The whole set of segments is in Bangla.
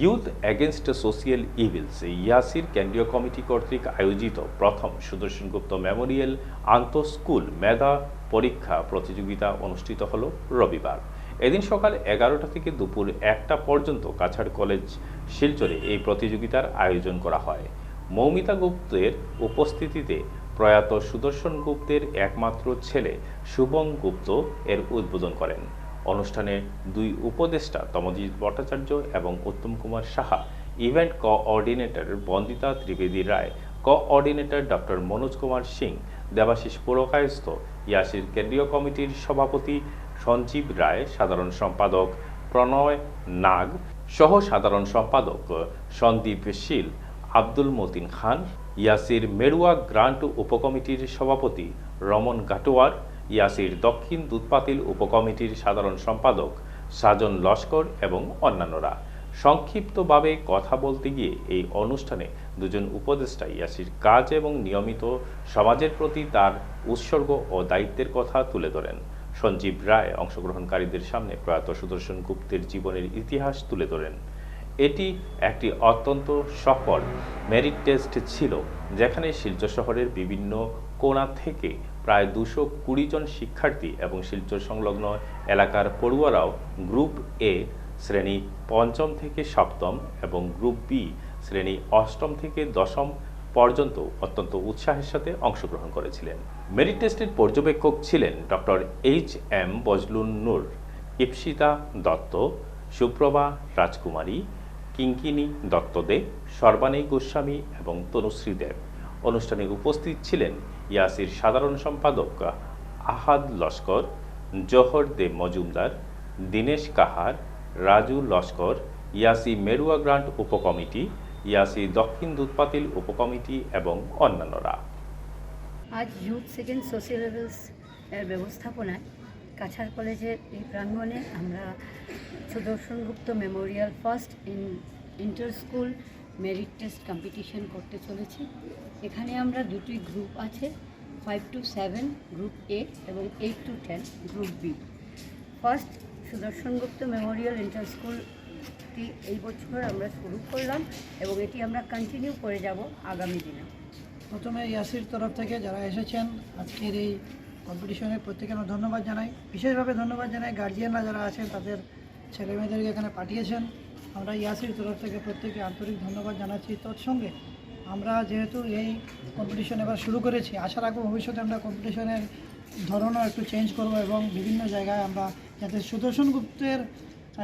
Youth against social evils Yasir কেন্দ্রীয় কমিটি কর্তৃক আয়োজিত প্রথম সুদর্শন গুপ্ত মেমোরিয়াল আন্তঃস্কুল মেধা পরীক্ষা প্রতিযোগিতা অনুষ্ঠিত হল রবিবার। এদিন সকাল এগারোটা থেকে দুপুর একটা পর্যন্ত কাছাড় কলেজ শিলচরে এই প্রতিযোগিতার আয়োজন করা হয়। মৌমিতা গুপ্তের উপস্থিতিতে প্রয়াত সুদর্শন গুপ্তের একমাত্র ছেলে শুভম গুপ্ত এর উদ্বোধন করেন। অনুষ্ঠানে দুই উপদেষ্টা তমজিৎ ভট্টাচার্য এবং Uttam Kumar Saha, event coordinator Bandita Trivedi Roy, coordinator doctor Manoj Kumar Singh, Debashis Purkayastha, Yasir কেন্দ্রীয় কমিটির সভাপতি সঞ্জীব রায়, সাধারণ সম্পাদক প্রণয় নাগ সহ সাধারণ সম্পাদক সন্দীপ শীল, আব্দুল মতিন খান, ইয়াসির মেরুয়া গ্রান্ট উপকমিটির সভাপতি রমন গাটোয়ার ইয়াসির দক্ষিণ দুধপাতিল উপকমিটির সাধারণ সম্পাদক সাজন লস্কর এবং অন্যান্যরা। সংক্ষিপ্তভাবে কথা বলতে গিয়ে এই অনুষ্ঠানে দুজন উপদেষ্টা ইয়াসির কাজ এবং নিয়মিত সমাজের প্রতি তার উৎসর্গ ও দায়িত্বের কথা তুলে ধরেন। সঞ্জীব রায় অংশগ্রহণকারীদের সামনে প্রয়াত সুদর্শন গুপ্তের জীবনের ইতিহাস তুলে ধরেন। এটি একটি অত্যন্ত সফল মেরিট টেস্ট ছিল, যেখানে শিলচর শহরের বিভিন্ন কোণা থেকে প্রায় দুশো কুড়ি জন শিক্ষার্থী এবং শিলচর সংলগ্ন এলাকার পড়ুয়ারাও গ্রুপ এ শ্রেণি পঞ্চম থেকে সপ্তম এবং গ্রুপ বি শ্রেণি অষ্টম থেকে দশম পর্যন্ত অত্যন্ত উৎসাহের সাথে অংশগ্রহণ করেছিলেন। মেরিট টেস্টের পর্যবেক্ষক ছিলেন doctor H M Bazlun Noor, Ipsita Dutta, Suprabha Rajkumari Kinkini Duttadey Sarbani Goswami এবং তনুশ্রী দেব। অনুষ্ঠানে উপস্থিত ছিলেন ইয়াসির সাধারণ সম্পাদক আহাদ লস্কর, জোহর দেব মজুমদার, দীনেশ কাহার, রাজু লস্কর, ইয়াসি মেরুয়া গ্রান্ট উপকমিটি, ইয়াসি দক্ষিণ দুধপাতিল উপকমিটি এবং অন্যান্যরা। আজ ইউথ সেকেন্ড সোশ্যাল এর ব্যবস্থাপনায় কাছাড় কলেজের এই প্রাঙ্গণে আমরা Sudarshan Gupta memorial first in inter school merit test competition করতে চলেছি। এখানে আমরা দুটি গ্রুপ আছে five to seven group A এবং eight to ten group B first Sudarshan Gupta memorial inter স্কুলটি এই বছর আমরা শুরু করলাম এবং এটি আমরা কন্টিনিউ করে যাব আগামী দিনে। প্রথমে ইয়াসির তরফ থেকে যারা এসেছেন, আজকের এই কম্পিটিশনে প্রত্যেকে আমরা ধন্যবাদ জানাই। বিশেষভাবে ধন্যবাদ জানাই গার্জিয়ানরা যারা আছেন, তাদের ছেলে মেয়েদেরকে এখানে পাঠিয়েছেন। আমরা ইয়াসির তরফ থেকে প্রত্যেকে আন্তরিক ধন্যবাদ জানাচ্ছি। তৎসঙ্গে আমরা যেহেতু এই কম্পিটিশন এবার শুরু করেছি, আশা রাখব ভবিষ্যতে আমরা কম্পিটিশনের ধরনও একটু চেঞ্জ করব এবং বিভিন্ন জায়গায় আমরা যাতে সুদর্শন গুপ্তের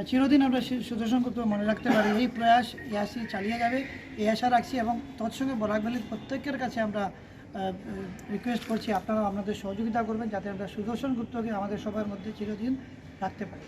চিরদিন আমরা সুদর্শন গুপ্ত মনে রাখতে পারি। এই প্রয়াস ইয়াসি চালিয়ে যাবে, এই আশা রাখছি এবং তৎসঙ্গে বরাক ভ্যালির প্রত্যেকের কাছে আমরা রিকোয়েস্ট করছি আপনারা আপনাদের সহযোগিতা করবেন যাতে আমরা সুদর্শন গুপ্তকে আমাদের সবার মধ্যে চিরদিন রাখতে পারি।